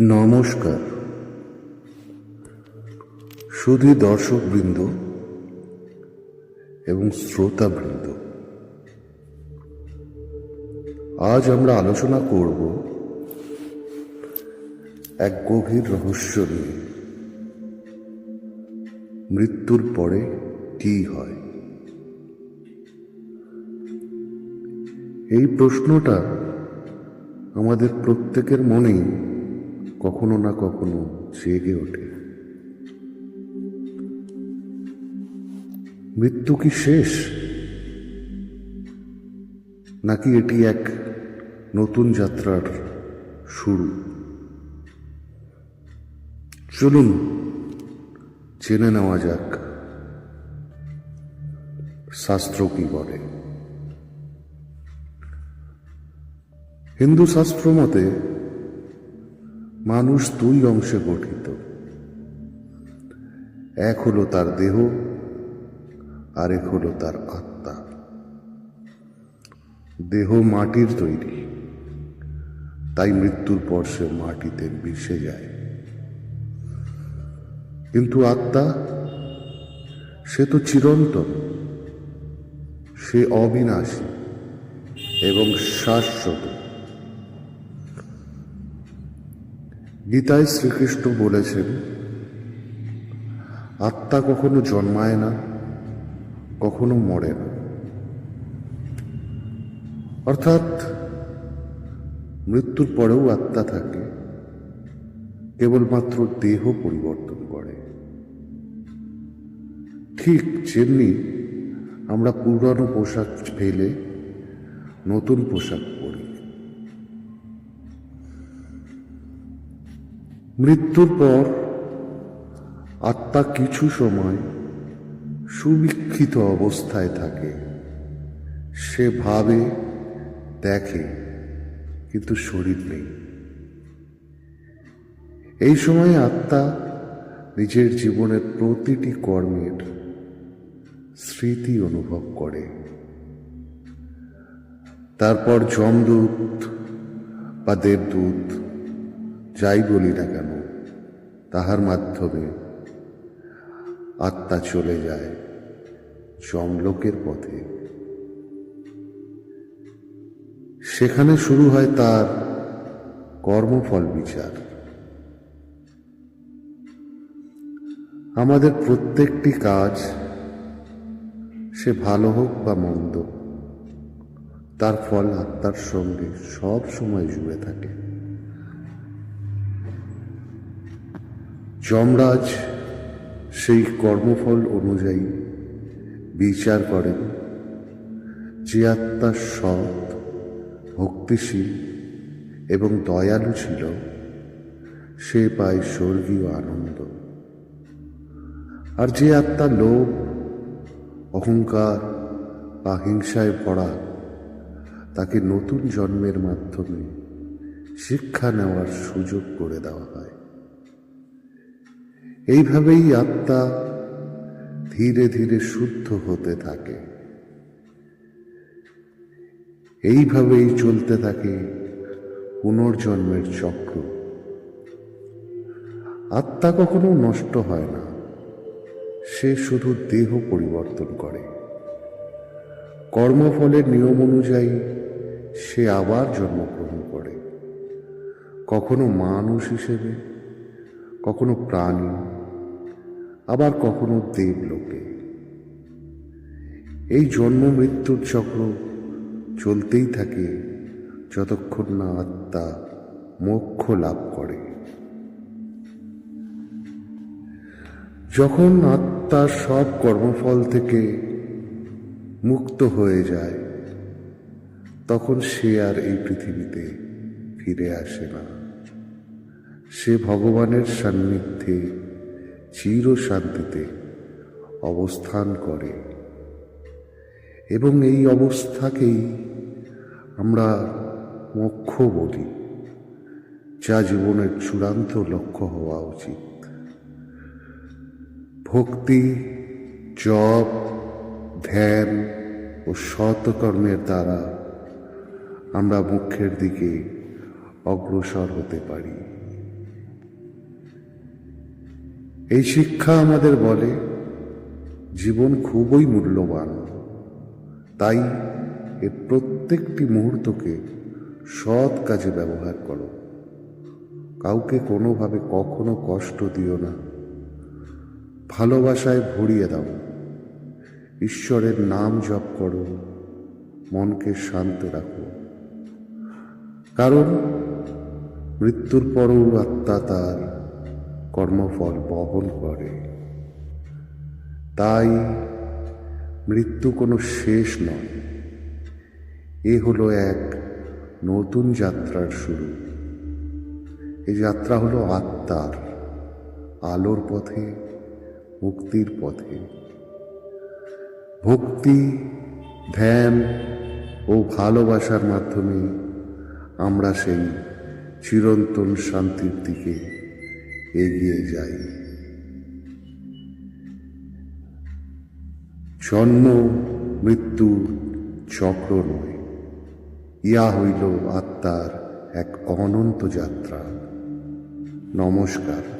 নমস্কার। শুধু দর্শকবৃন্দ এবং শ্রোতাবৃন্দ, আজ আমরা আলোচনা করব এক গভীর রহস্য নিয়ে। মৃত্যুর পরে কি হয়? এই প্রশ্নটা আমাদের প্রত্যেকের মনেই কখনো না কখনো জেগে ওঠে। মৃত্যু কি শেষ? নাকি এটি এক নতুন যাত্রার শুরু? চলুন, জেনে নেওয়া যাক শাস্ত্র কি বলে। হিন্দু শাস্ত্র মতে মানুষ দুই অংশে গঠিত। এক হলো তার দেহ আর এক হলো তার আত্মা। দেহ মাটির তৈরি, তাই মৃত্যুর পর সে মাটিতে মিশে যায়। কিন্তু আত্মা, সে তো চিরন্তন, সে অবিনাশী এবং শাশ্বত। গীতায় শ্রীকৃষ্ণ বলেছেন, আত্মা কখনো জন্মায় না, কখনো মরে না। অর্থাৎ মৃত্যুর পরেও আত্মা থাকে, কেবলমাত্র দেহ পরিবর্তন করে। ঠিক যেমনি আমরা পুরানো পোশাক ফেলে নতুন পোশাক মৃত্যুর পর আত্মা কিছু সময় সুবিক্ষিত অবস্থায় থাকে। সে ভাবে দেখে, কিন্তু শরীর নেই। এই সময় আত্মা নিজের জীবনের প্রতিটি কর্মের স্মৃতি অনুভব করে। তারপর যমদূত বা দেবদূত যাই বলি না কেন, তাহার মাধ্যমে আত্মা চলে যায় যমলোকের পথে। সেখানে শুরু হয় তার কর্মফল বিচার। আমাদের প্রত্যেকটি কাজ সে ভালো হোক বা মন্দ, তার ফল আত্মার সঙ্গে সব সময় জুড়ে থাকে। যমরাজ সেই কর্মফল অনুযায়ী বিচার করেন যে আত্মা সৎ, ভক্তিশীল এবং দয়ালু ছিল, সে পায় স্বর্গীয় আনন্দ। আর যে আত্মা লোভ, অহংকার বা হিংসায় ভরা, তাকে নতুন জন্মের মাধ্যমে শিক্ষা নেওয়ার সুযোগ করে দেওয়া হয়। এইভাবেই আত্মা ধীরে ধীরে শুদ্ধ হতে থাকে। এইভাবেই চলতে থাকে পুনর্জন্মের চক্র। আত্মা কখনো নষ্ট হয় না, সে শুধু দেহ পরিবর্তন করে। কর্মফলের নিয়ম অনুযায়ী সে আবার জন্মগ্রহণ করে। কখনো মানুষ হিসেবে, কখনো প্রাণী আবার কখনো দেবলোকে এই জন্ম মৃত্যুর চক্র চলতেই থাকে যতক্ষণ না আত্মা মোক্ষ লাভ করে। যখন আত্মা সব কর্মফল থেকে মুক্ত হয়ে যায়, তখন সে আর এই পৃথিবীতে ফিরে আসে না। সে ভগবানের সান্নিধ্যে চির শান্তিতে অবস্থান করে। এবং এই অবস্থাকেই আমরা মোক্ষ বলি, যা জীবনের চূড়ান্ত লক্ষ্য হওয়া উচিত। ভক্তি, জপ, ধ্যান ও সৎকর্মের দ্বারা আমরা মুখ্যের দিকে অগ্রসর হতে পারি। এই শিক্ষা আমাদের বলে, জীবন খুবই মূল্যবান। তাই এর প্রত্যেকটি মুহূর্তকে সৎ কাজে ব্যবহার করো। কাউকে কোনোভাবে কখনো কষ্ট দিও না। ভালোবাসায় ভরিয়ে দাও। ঈশ্বরের নাম জপ করো। মনকে শান্ত রাখো। কারণ মৃত্যুর পরও আত্মা তার। কর্মফল বহন করে। তাই মৃত্যু কোনো শেষ নয়। এ হলো এক নতুন যাত্রার শুরু। এই যাত্রা হলো আত্মার আলোর পথে, মুক্তির পথে। ভক্তি, ধ্যান ও ভালোবাসার মাধ্যমে আমরা সেই চিরন্তন শান্তির দিকে এগিয়ে যাই। জন্ম মৃত্যু চক্র নয়। ইয়া হইল আত্মার এক অনন্ত যাত্রা। নমস্কার।